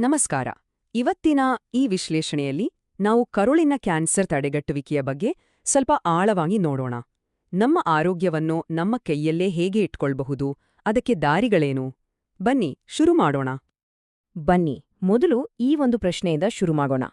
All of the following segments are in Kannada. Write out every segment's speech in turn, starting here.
ನಮಸ್ಕಾರ. ಇವತ್ತಿನ ಈ ವಿಶ್ಲೇಷಣೆಯಲ್ಲಿ ನಾವು ಕರುಳಿನ ಕ್ಯಾನ್ಸರ್ ತಡೆಗಟ್ಟುವಿಕೆಯ ಬಗ್ಗೆ ಸ್ವಲ್ಪ ಆಳವಾಗಿ ನೋಡೋಣ. ನಮ್ಮ ಆರೋಗ್ಯವನ್ನು ನಮ್ಮ ಕೈಯಲ್ಲೇ ಹೇಗೆ ಇಟ್ಕೊಳ್ಬಹುದು? ಅದಕ್ಕೆ ದಾರಿಗಳೇನು? ಬನ್ನಿ, ಶುರು ಮಾಡೋಣ. ಬನ್ನಿ, ಮೊದಲು ಈ ಒಂದು ಪ್ರಶ್ನೆಯಿಂದ ಶುರು ಮಾಡೋಣ.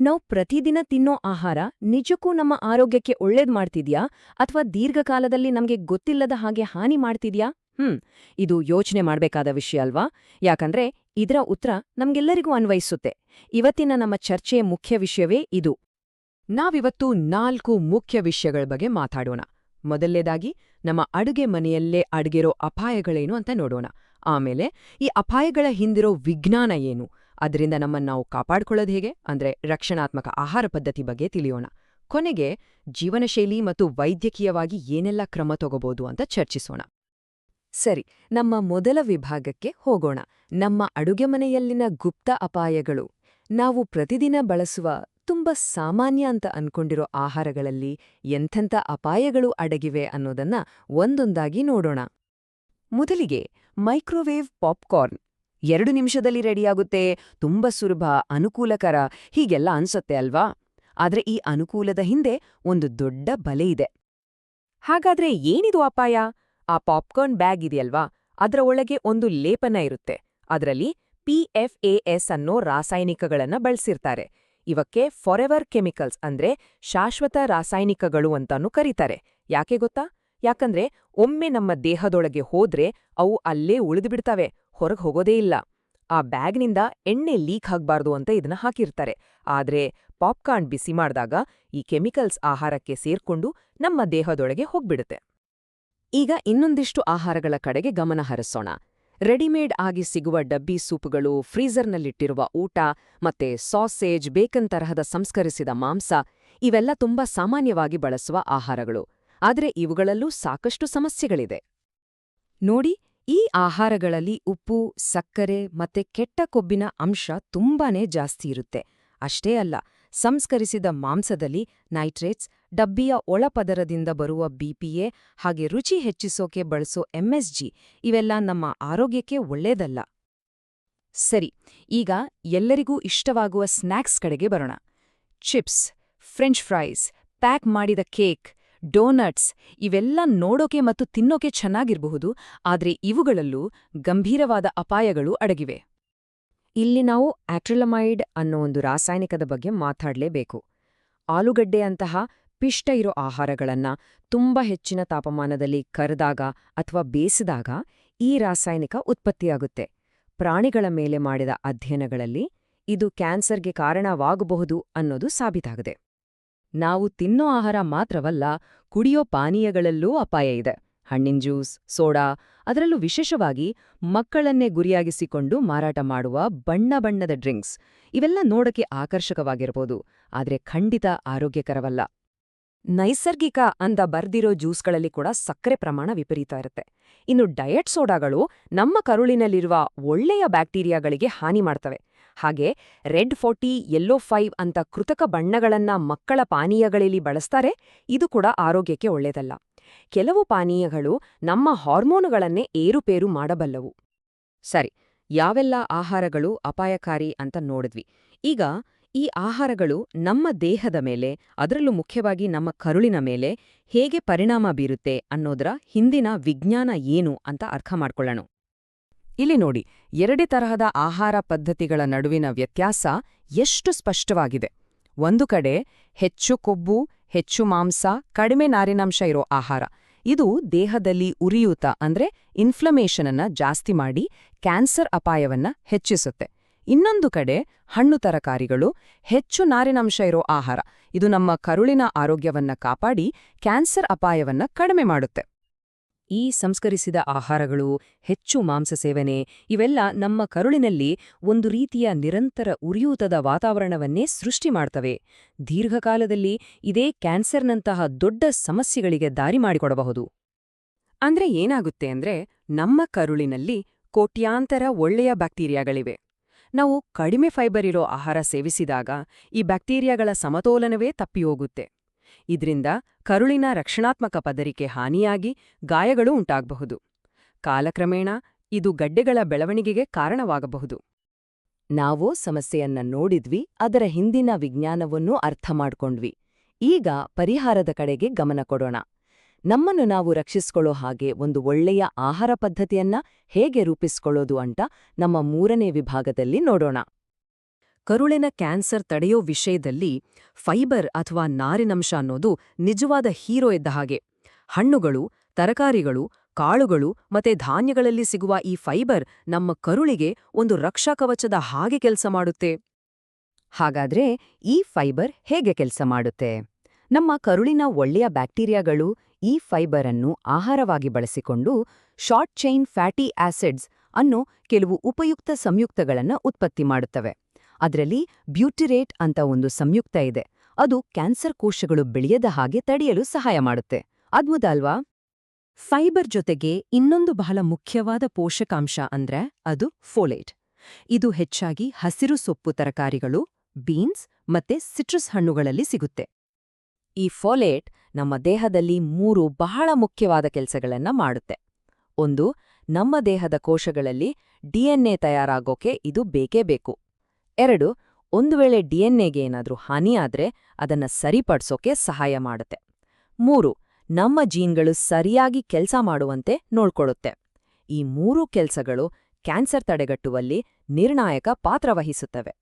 ನಾವು ಪ್ರತಿದಿನ ತಿನ್ನೋ ಆಹಾರ ನಿಜಕ್ಕೂ ನಮ್ಮ ಆರೋಗ್ಯಕ್ಕೆ ಒಳ್ಳೇದ್ ಮಾಡ್ತಿದ್ಯಾ? ಅಥವಾ ದೀರ್ಘಕಾಲದಲ್ಲಿ ನಮ್ಗೆ ಗೊತ್ತಿಲ್ಲದ ಹಾಗೆ ಹಾನಿ ಮಾಡ್ತಿದ್ಯಾ? ಹ್ಮ್, ಇದು ಯೋಚನೆ ಮಾಡಬೇಕಾದ ವಿಷಯ ಅಲ್ವಾ? ಯಾಕಂದ್ರೆ ಇದರ ಉತ್ತರ ನಮ್ಗೆಲ್ಲರಿಗೂ ಅನ್ವಯಿಸುತ್ತೆ. ಇವತ್ತಿನ ನಮ್ಮ ಚರ್ಚೆಯ ಮುಖ್ಯ ವಿಷಯವೇ ಇದು. ನಾವಿವತ್ತು ನಾಲ್ಕು ಮುಖ್ಯ ವಿಷಯಗಳ ಬಗ್ಗೆ ಮಾತಾಡೋಣ. ಮೊದಲನೇದಾಗಿ, ನಮ್ಮ ಅಡುಗೆ ಮನೆಯಲ್ಲೇ ಅಡುಗೆರೋ ಅಪಾಯಗಳೇನು ಅಂತ ನೋಡೋಣ. ಆಮೇಲೆ, ಈ ಅಪಾಯಗಳ ಹಿಂದಿರೋ ವಿಜ್ಞಾನ ಏನು? ಅದರಿಂದ ನಮ್ಮನ್ನು ನಾವು ಕಾಪಾಡ್ಕೊಳ್ಳೋದು ಹೇಗೆ? ಅಂದ್ರೆ ರಕ್ಷಣಾತ್ಮಕ ಆಹಾರ ಪದ್ಧತಿ ಬಗ್ಗೆ ತಿಳಿಯೋಣ. ಕೊನೆಗೆ, ಜೀವನಶೈಲಿ ಮತ್ತು ವೈದ್ಯಕೀಯವಾಗಿ ಏನೆಲ್ಲ ಕ್ರಮ ತಗೋಬೋದು ಅಂತ ಚರ್ಚಿಸೋಣ. ಸರಿ, ನಮ್ಮ ಮೊದಲ ವಿಭಾಗಕ್ಕೆ ಹೋಗೋಣ. ನಮ್ಮ ಅಡುಗೆ ಮನೆಯಲ್ಲಿನ ಗುಪ್ತ ಅಪಾಯಗಳು. ನಾವು ಪ್ರತಿದಿನ ಬಳಸುವ ತುಂಬ ಸಾಮಾನ್ಯ ಅಂತ ಅನ್ಕೊಂಡಿರೋ ಆಹಾರಗಳಲ್ಲಿ ಎಂಥೆಂಥ ಅಪಾಯಗಳು ಅಡಗಿವೆ ಅನ್ನೋದನ್ನ ಒಂದೊಂದಾಗಿ ನೋಡೋಣ. ಮೊದಲಿಗೆ ಮೈಕ್ರೋವೇವ್ ಪಾಪ್ಕಾರ್ನ್. ಎರಡು ನಿಮಿಷದಲ್ಲಿ ರೆಡಿಯಾಗುತ್ತೆ, ತುಂಬ ಸುಲಭ, ಅನುಕೂಲಕರ, ಹೀಗೆಲ್ಲ ಅನ್ಸತ್ತೆ ಅಲ್ವಾ? ಆದ್ರೆ ಈ ಅನುಕೂಲದ ಹಿಂದೆ ಒಂದು ದೊಡ್ಡ ಬಲೆ ಇದೆ. ಹಾಗಾದ್ರೆ ಏನಿದು ಅಪಾಯ? ಆ ಪಾಪ್ಕಾರ್ನ್ ಬ್ಯಾಗ್ ಇದೆಯಲ್ವಾ? ಅದರ ಒಳಗೆ ಒಂದು ಲೇಪನ ಇರುತ್ತೆ. ಅದರಲ್ಲಿ ಪಿಎಫ್ಎಎಸ್ ಅನ್ನೋ ರಾಸಾಯನಿಕಗಳನ್ನ ಬಳಸಿರ್ತಾರೆ. ಇವಕ್ಕೆ ಫಾರೆವರ್ ಕೆಮಿಕಲ್ಸ್ ಅಂದ್ರೆ ಶಾಶ್ವತ ರಾಸಾಯನಿಕಗಳು ಅಂತಾನೂ ಕರೀತಾರೆ. ಯಾಕೆ ಗೊತ್ತಾ? ಯಾಕಂದ್ರೆ ಒಮ್ಮೆ ನಮ್ಮ ದೇಹದೊಳಗೆ ಹೋದ್ರೆ ಅವು ಅಲ್ಲೇ ಉಳಿದುಬಿಡ್ತವೆ, ಹೊರಗೆ ಹೋಗೋದೇ ಇಲ್ಲ. ಆ ಬ್ಯಾಗ್ನಿಂದ ಎಣ್ಣೆ ಲೀಕ್ ಆಗ್ಬಾರ್ದು ಅಂತ ಇದನ್ನ ಹಾಕಿರ್ತಾರೆ. ಆದ್ರೆ ಪಾಪ್ಕಾರ್ನ್ ಬಿಸಿ ಮಾಡಿದಾಗ ಈ ಕೆಮಿಕಲ್ಸ್ ಆಹಾರಕ್ಕೆ ಸೇರ್ಕೊಂಡು ನಮ್ಮ ದೇಹದೊಳಗೆ ಹೋಗ್ಬಿಡುತ್ತೆ. ಈಗ ಇನ್ನೊಂದಿಷ್ಟು ಆಹಾರಗಳ ಕಡೆಗೆ ಗಮನ ಹರಿಸೋಣ. ರೆಡಿಮೇಡ್ ಆಗಿ ಸಿಗುವ ಡಬ್ಬಿ ಸೂಪ್ಗಳು, ಫ್ರೀಜರ್ನಲ್ಲಿಟ್ಟಿರುವ ಊಟ ಮತ್ತೆ ಸಾಸೇಜ್, ಬೇಕನ್ ತರಹದ ಸಂಸ್ಕರಿಸಿದ ಮಾಂಸ, ಇವೆಲ್ಲ ತುಂಬಾ ಸಾಮಾನ್ಯವಾಗಿ ಬಳಸುವ ಆಹಾರಗಳು. ಆದರೆ ಇವುಗಳಲ್ಲೂ ಸಾಕಷ್ಟು ಸಮಸ್ಯೆಗಳಿದೆ. ನೋಡಿ, ಈ ಆಹಾರಗಳಲ್ಲಿ ಉಪ್ಪು, ಸಕ್ಕರೆ ಮತ್ತೆ ಕೆಟ್ಟ ಕೊಬ್ಬಿನ ಅಂಶ ತುಂಬಾನೇ ಜಾಸ್ತಿ ಇರುತ್ತೆ. ಅಷ್ಟೇ ಅಲ್ಲ ಸಂಸ್ಕರಿಸಿದ ಮಾಂಸದಲ್ಲಿ ನೈಟ್ರೇಟ್ಸ್, ಡಬ್ಬಿಯ ಒಳಪದರದಿಂದ ಬರುವ ಬಿಪಿಎ ಹಾಗೆ ರುಚಿ ಹೆಚ್ಚಿಸೋಕೆ ಬಳಸೋ ಎಂಎಸ್ಜಿ ಇವೆಲ್ಲ ನಮ್ಮ ಆರೋಗ್ಯಕ್ಕೆ ಒಳ್ಳೇದಲ್ಲ. ಸರಿ, ಈಗ ಎಲ್ಲರಿಗೂ ಇಷ್ಟವಾಗುವ ಸ್ನ್ಯಾಕ್ಸ್ ಕಡೆಗೆ ಬರೋಣ. ಚಿಪ್ಸ್, ಫ್ರೆಂಚ್ ಫ್ರೈಸ್, ಪ್ಯಾಕ್ ಮಾಡಿದ ಕೇಕ್, ಡೋನಟ್ಸ್ ಇವೆಲ್ಲ ನೋಡೋಕೆ ಮತ್ತು ತಿನ್ನೋಕೆ ಚೆನ್ನಾಗಿರಬಹುದು, ಆದರೆ ಇವುಗಳಲ್ಲೂ ಗಂಭೀರವಾದ ಅಪಾಯಗಳು ಅಡಗಿವೆ. ಇಲ್ಲಿ ನಾವು ಆಟ್ರಿಲಮೈಡ್ ಅನ್ನೋ ಒಂದು ರಾಸಾಯನಿಕದ ಬಗ್ಗೆ ಮಾತಾಡಲೇಬೇಕು. ಆಲೂಗಡ್ಡೆಯಂತಹ ಪಿಷ್ಟ ಇರೋ ಆಹಾರಗಳನ್ನ ತುಂಬ ಹೆಚ್ಚಿನ ತಾಪಮಾನದಲ್ಲಿ ಕರೆದಾಗ ಅಥವಾ ಬೇಯಿಸಿದಾಗ ಈ ರಾಸಾಯನಿಕ ಉತ್ಪತ್ತಿಯಾಗುತ್ತೆ. ಪ್ರಾಣಿಗಳ ಮೇಲೆ ಮಾಡಿದ ಅಧ್ಯಯನಗಳಲ್ಲಿ ಇದು ಕ್ಯಾನ್ಸರ್ಗೆ ಕಾರಣವಾಗಬಹುದು ಅನ್ನೋದು ಸಾಬೀತಾಗಿದೆ. ನಾವು ತಿನ್ನೋ ಆಹಾರ ಮಾತ್ರವಲ್ಲ, ಕುಡಿಯೋ ಪಾನೀಯಗಳಲ್ಲೂ ಅಪಾಯ ಇದೆ. ಹಣ್ಣಿನ ಜ್ಯೂಸ್, ಸೋಡಾ ಅದರಲ್ಲೂ ವಿಶೇಷವಾಗಿ ಮಕ್ಕಳನ್ನೇ ಗುರಿಯಾಗಿಸಿಕೊಂಡು ಮಾರಾಟ ಮಾಡುವ ಬಣ್ಣ ಬಣ್ಣದ ಡ್ರಿಂಕ್ಸ್. ಇವೆಲ್ಲ ನೋಡಕ್ಕೆ ಆಕರ್ಷಕವಾಗಿರಬಹುದು ಆದರೆ ಖಂಡಿತ ಆರೋಗ್ಯಕರವಲ್ಲ. ನೈಸರ್ಗಿಕ ಅಂತ ಬರ್ದಿರೋ ಜ್ಯೂಸ್ಗಳಲ್ಲಿ ಕೂಡ ಸಕ್ಕರೆ ಪ್ರಮಾಣ ವಿಪರೀತ ಇರುತ್ತೆ. ಇನ್ನು ಡಯಟ್ ಸೋಡಾಗಳು ನಮ್ಮ ಕರುಳಿನಲ್ಲಿರುವ ಒಳ್ಳೆಯ ಬ್ಯಾಕ್ಟೀರಿಯಾಗಳಿಗೆ ಹಾನಿ ಮಾಡ್ತವೆ. ಹಾಗೆ ರೆಡ್ ಫೋರ್ಟಿ, ಯೆಲ್ಲೋ ಫೈವ್ ಅಂತ ಕೃತಕ ಬಣ್ಣಗಳನ್ನ ಮಕ್ಕಳ ಪಾನೀಯಗಳಲ್ಲಿ ಬಳಸ್ತಾರೆ, ಇದು ಕೂಡ ಆರೋಗ್ಯಕ್ಕೆ ಒಳ್ಳೆಯದಲ್ಲ ಕೆಲವು ಪಾನೀಯಗಳು ನಮ್ಮ ಹಾರ್ಮೋನುಗಳನ್ನೇ ಏರುಪೇರು ಮಾಡಬಲ್ಲವು. ಸರಿ, ಯಾವೆಲ್ಲ ಆಹಾರಗಳು ಅಪಾಯಕಾರಿ ಅಂತ ನೋಡಿದ್ವಿ. ಈಗ ಈ ಆಹಾರಗಳು ನಮ್ಮ ದೇಹದ ಮೇಲೆ, ಅದರಲ್ಲೂ ಮುಖ್ಯವಾಗಿ ನಮ್ಮ ಕರುಳಿನ ಮೇಲೆ ಹೇಗೆ ಪರಿಣಾಮ ಬೀರುತ್ತೆ ಅನ್ನೋದರ ಹಿಂದಿನ ವಿಜ್ಞಾನ ಏನು ಅಂತ ಅರ್ಥ ಮಾಡ್ಕೊಳ್ಳೋಣ. ಇಲ್ಲಿ ನೋಡಿ, ಎರಡೇ ತರಹದ ಆಹಾರ ಪದ್ಧತಿಗಳ ನಡುವಿನ ವ್ಯತ್ಯಾಸ ಎಷ್ಟು ಸ್ಪಷ್ಟವಾಗಿದೆ. ಒಂದು ಕಡೆ ಹೆಚ್ಚು ಕೊಬ್ಬು ಹೆಚ್ಚು ಮಾಂಸ, ಕಡಿಮೆ ನಾರಿನಾಂಶ ಇರೋ ಆಹಾರ. ಇದು ದೇಹದಲ್ಲಿ ಉರಿಯೂತ ಅಂದ್ರೆ ಇನ್ಫ್ಲಮೇಷನ್ ಜಾಸ್ತಿ ಮಾಡಿ ಕ್ಯಾನ್ಸರ್ ಅಪಾಯವನ್ನ ಹೆಚ್ಚಿಸುತ್ತೆ. ಇನ್ನೊಂದು ಕಡೆ ಹಣ್ಣು ತರಕಾರಿಗಳು ಹೆಚ್ಚು ನಾರಿನಾಂಶ ಇರೋ ಆಹಾರ. ಇದು ನಮ್ಮ ಕರುಳಿನ ಆರೋಗ್ಯವನ್ನ ಕಾಪಾಡಿ ಕ್ಯಾನ್ಸರ್ ಅಪಾಯವನ್ನ ಕಡಿಮೆ ಮಾಡುತ್ತೆ. ಈ ಸಂಸ್ಕರಿಸಿದ ಆಹಾರಗಳು, ಹೆಚ್ಚು ಮಾಂಸ ಸೇವನೆ, ಇವೆಲ್ಲ ನಮ್ಮ ಕರುಳಿನಲ್ಲಿ ಒಂದು ರೀತಿಯ ನಿರಂತರ ಉರಿಯೂತದ ವಾತಾವರಣವನ್ನೇ ಸೃಷ್ಟಿ ಮಾಡ್ತವೆ. ದೀರ್ಘಕಾಲದಲ್ಲಿ ಇದೇ ಕ್ಯಾನ್ಸರ್ನಂತಹ ದೊಡ್ಡ ಸಮಸ್ಯೆಗಳಿಗೆ ದಾರಿ ಮಾಡಿಕೊಡಬಹುದು. ಅಂದ್ರೆ ಏನಾಗುತ್ತೆ ಅಂದ್ರೆ, ನಮ್ಮ ಕರುಳಿನಲ್ಲಿ ಕೋಟ್ಯಾಂತರ ಒಳ್ಳೆಯ ಬ್ಯಾಕ್ಟೀರಿಯಾಗಳಿವೆ. ನಾವು ಕಡಿಮೆ ಫೈಬರ್ ಇರೋ ಆಹಾರ ಸೇವಿಸಿದಾಗ ಈ ಬ್ಯಾಕ್ಟೀರಿಯಾಗಳ ಸಮತೋಲನವೇ ತಪ್ಪಿಹೋಗುತ್ತೆ. ಇದರಿಂದ ಕರುಳಿನ ರಕ್ಷಣಾತ್ಮಕ ಪದರಿಕೆ ಹಾನಿಯಾಗಿ ಗಾಯಗಳು ಉಂಟಾಗಬಹುದು. ಕಾಲಕ್ರಮೇಣ ಇದು ಗಡ್ಡೆಗಳ ಬೆಳವಣಿಗೆಗೆ ಕಾರಣವಾಗಬಹುದು. ನಾವು ಸಮಸ್ಯೆಯನ್ನ ನೋಡಿದ್ವಿ, ಅದರ ಹಿಂದಿನ ವಿಜ್ಞಾನವನ್ನೂ ಅರ್ಥ ಮಾಡ್ಕೊಂಡ್ವಿ. ಈಗ ಪರಿಹಾರದ ಕಡೆಗೆ ಗಮನ ಕೊಡೋಣ. ನಮ್ಮನ್ನು ನಾವು ರಕ್ಷಿಸ್ಕೊಳ್ಳೋ ಹಾಗೆ ಒಂದು ಒಳ್ಳೆಯ ಆಹಾರ ಪದ್ಧತಿಯನ್ನ ಹೇಗೆ ರೂಪಿಸ್ಕೊಳ್ಳೋದು ಅಂತ ನಮ್ಮ ಮೂರನೇ ವಿಭಾಗದಲ್ಲಿ ನೋಡೋಣ. ಕರುಳಿನ ಕ್ಯಾನ್ಸರ್ ತಡೆಯೋ ವಿಷಯದಲ್ಲಿ ಫೈಬರ್ ಅಥವಾ ನಾರಿನಂಶ ಅನ್ನೋದು ನಿಜವಾದ ಹೀರೋ ಇದ್ದ ಹಾಗೆ. ಹಣ್ಣುಗಳು, ತರಕಾರಿಗಳು, ಕಾಳುಗಳು ಮತ್ತೆ ಧಾನ್ಯಗಳಲ್ಲಿ ಸಿಗುವ ಈ ಫೈಬರ್ ನಮ್ಮ ಕರುಳಿಗೆ ಒಂದು ರಕ್ಷಾಕವಚದ ಹಾಗೆ ಕೆಲಸ ಮಾಡುತ್ತೆ. ಹಾಗಾದ್ರೆ ಈ ಫೈಬರ್ ಹೇಗೆ ಕೆಲಸ ಮಾಡುತ್ತೆ? ನಮ್ಮ ಕರುಳಿನ ಒಳ್ಳೆಯ ಬ್ಯಾಕ್ಟೀರಿಯಾಗಳು ಈ ಫೈಬರ್ ಅನ್ನು ಆಹಾರವಾಗಿ ಬಳಸಿಕೊಂಡು ಶಾರ್ಟ್ ಚೈನ್ ಫ್ಯಾಟಿ ಆಸಿಡ್ಸ್ ಅನ್ನು ಕೆಲವು ಉಪಯುಕ್ತ ಸಂಯುಕ್ತಗಳನ್ನು ಉತ್ಪತ್ತಿ ಮಾಡುತ್ತವೆ. ಅದರಲ್ಲಿ ಬ್ಯೂಟಿರೇಟ್ ಅಂತ ಒಂದು ಸಂಯುಕ್ತ ಇದೆ. ಅದು ಕ್ಯಾನ್ಸರ್ ಕೋಶಗಳು ಬೆಳೆಯದ ಹಾಗೆ ತಡೆಯಲು ಸಹಾಯ ಮಾಡುತ್ತೆ. ಅದ್ಭುತ ಅಲ್ವಾ? ಫೈಬರ್ ಜೊತೆಗೆ ಇನ್ನೊಂದು ಬಹಳ ಮುಖ್ಯವಾದ ಪೋಷಕಾಂಶ ಅಂದ್ರೆ ಅದು ಫೋಲೇಟ್. ಇದು ಹೆಚ್ಚಾಗಿ ಹಸಿರು ಸೊಪ್ಪು ತರಕಾರಿಗಳು, ಬೀನ್ಸ್ ಮತ್ತೆ ಸಿಟ್ರಸ್ ಹಣ್ಣುಗಳಲ್ಲಿ ಸಿಗುತ್ತೆ. ಈ ಫೋಲೇಟ್ ನಮ್ಮ ದೇಹದಲ್ಲಿ ಮೂರು ಬಹಳ ಮುಖ್ಯವಾದ ಕೆಲಸಗಳನ್ನ ಮಾಡುತ್ತೆ. ಒಂದು, ನಮ್ಮ ದೇಹದ ಕೋಶಗಳಲ್ಲಿ ಡಿಎನ್ಎ ತಯಾರಾಗೋಕೆ ಇದು ಬೇಕೇ ಬೇಕು. ಎರಡು, ಒಂದು ವೇಳೆ ಡಿಎನ್ಎಗೆ ಏನಾದರೂ ಹಾನಿಯಾದರೆ ಅದನ್ನ ಸರಿಪಡಿಸೋಕೆ ಸಹಾಯ ಮಾಡುತ್ತೆ. ಮೂರು, ನಮ್ಮ ಜೀನ್ಗಳು ಸರಿಯಾಗಿ ಕೆಲಸ ಮಾಡುವಂತೆ ನೋಡ್ಕೊಳ್ಳುತ್ತೆ ಈ ಮೂರೂ ಕೆಲಸಗಳು ಕ್ಯಾನ್ಸರ್ ತಡೆಗಟ್ಟುವಲ್ಲಿ ನಿರ್ಣಾಯಕ ಪಾತ್ರ ವಹಿಸುತ್ತವೆ.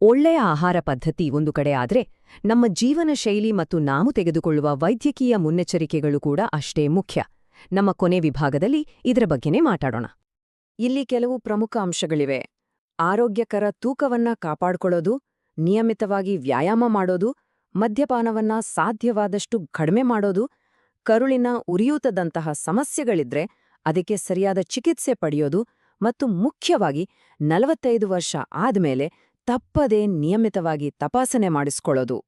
ಒಳ್ಳೆಯ ಆಹಾರ ಪದ್ಧತಿ ಒಂದು ಕಡೆ ಆದ್ರೆ ನಮ್ಮ ಜೀವನ ಶೈಲಿ ಮತ್ತು ನಾವು ತೆಗೆದುಕೊಳ್ಳುವ ವೈದ್ಯಕೀಯ ಮುನ್ನೆಚ್ಚರಿಕೆಗಳು ಕೂಡ ಅಷ್ಟೇ ಮುಖ್ಯ. ನಮ್ಮ ಕೊನೆ ವಿಭಾಗದಲ್ಲಿ ಇದರ ಬಗ್ಗೆನೇ ಮಾತಾಡೋಣ. ಇಲ್ಲಿ ಕೆಲವು ಪ್ರಮುಖ ಅಂಶಗಳಿವೆ. ಆರೋಗ್ಯಕರ ತೂಕವನ್ನ ಕಾಪಾಡ್ಕೊಳ್ಳೋದು, ನಿಯಮಿತವಾಗಿ ವ್ಯಾಯಾಮ ಮಾಡೋದು, ಮದ್ಯಪಾನವನ್ನ ಸಾಧ್ಯವಾದಷ್ಟು ಕಡಿಮೆ ಮಾಡೋದು, ಕರುಳಿನ ಉರಿಯೂತದಂತಹ ಸಮಸ್ಯೆಗಳಿದ್ರೆ ಅದಕ್ಕೆ ಸರಿಯಾದ ಚಿಕಿತ್ಸೆ ಪಡೆಯೋದು ಮತ್ತು ಮುಖ್ಯವಾಗಿ ನಲವತ್ತೈದು ವರ್ಷ ಆದ್ಮೇಲೆ ತಪ್ಪದೇ ನಿಯಮಿತವಾಗಿ ತಪಾಸಣೆ ಮಾಡಿಸ್ಕೊಳ್ಳೋದು.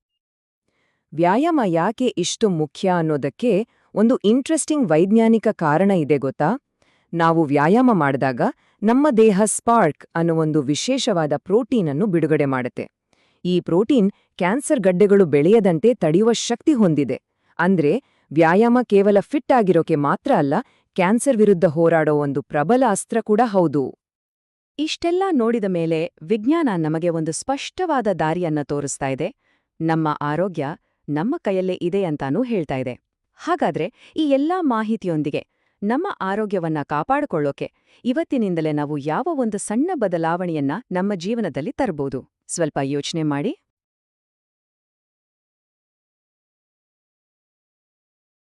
ವ್ಯಾಯಾಮ ಯಾಕೆ ಇಷ್ಟು ಮುಖ್ಯ ಅನ್ನೋದಕ್ಕೆ ಒಂದು ಇಂಟ್ರೆಸ್ಟಿಂಗ್ ವೈಜ್ಞಾನಿಕ ಕಾರಣ ಇದೆ ಗೊತ್ತಾ? ನಾವು ವ್ಯಾಯಾಮ ಮಾಡಿದಾಗ ನಮ್ಮ ದೇಹ ಸ್ಪಾರ್ಕ್ ಅನ್ನೋ ಒಂದು ವಿಶೇಷವಾದ ಪ್ರೋಟೀನ್ ಅನ್ನು ಬಿಡುಗಡೆ ಮಾಡುತ್ತೆ. ಈ ಪ್ರೋಟೀನ್ ಕ್ಯಾನ್ಸರ್ ಗಡ್ಡೆಗಳು ಬೆಳೆಯದಂತೆ ತಡೆಯುವ ಶಕ್ತಿ ಹೊಂದಿದೆ. ಅಂದ್ರೆ ವ್ಯಾಯಾಮ ಕೇವಲ ಫಿಟ್ ಆಗಿರೋಕೆ ಮಾತ್ರ ಅಲ್ಲ, ಕ್ಯಾನ್ಸರ್ ವಿರುದ್ಧ ಹೋರಾಡೋ ಒಂದು ಪ್ರಬಲ ಅಸ್ತ್ರ ಕೂಡ ಹೌದು. ಇಷ್ಟೆಲ್ಲ ನೋಡಿದ ಮೇಲೆ ವಿಜ್ಞಾನ ನಮಗೆ ಒಂದು ಸ್ಪಷ್ಟವಾದ ದಾರಿಯನ್ನ ತೋರಿಸ್ತಾ ಇದೆ. ನಮ್ಮ ಆರೋಗ್ಯ ನಮ್ಮ ಕೈಯಲ್ಲೇ ಇದೆ ಅಂತಾನೂ ಹೇಳ್ತಾ ಇದೆ. ಹಾಗಾದ್ರೆ ಈ ಎಲ್ಲಾ ಮಾಹಿತಿಯೊಂದಿಗೆ ನಮ್ಮ ಆರೋಗ್ಯವನ್ನ ಕಾಪಾಡಿಕೊಳ್ಳೋಕೆ ಇವತ್ತಿನಿಂದಲೇ ನಾವು ಯಾವ ಒಂದು ಸಣ್ಣ ಬದಲಾವಣೆಯನ್ನ ನಮ್ಮ ಜೀವನದಲ್ಲಿ ತರಬಹುದು ಸ್ವಲ್ಪ ಯೋಚನೆ ಮಾಡಿ.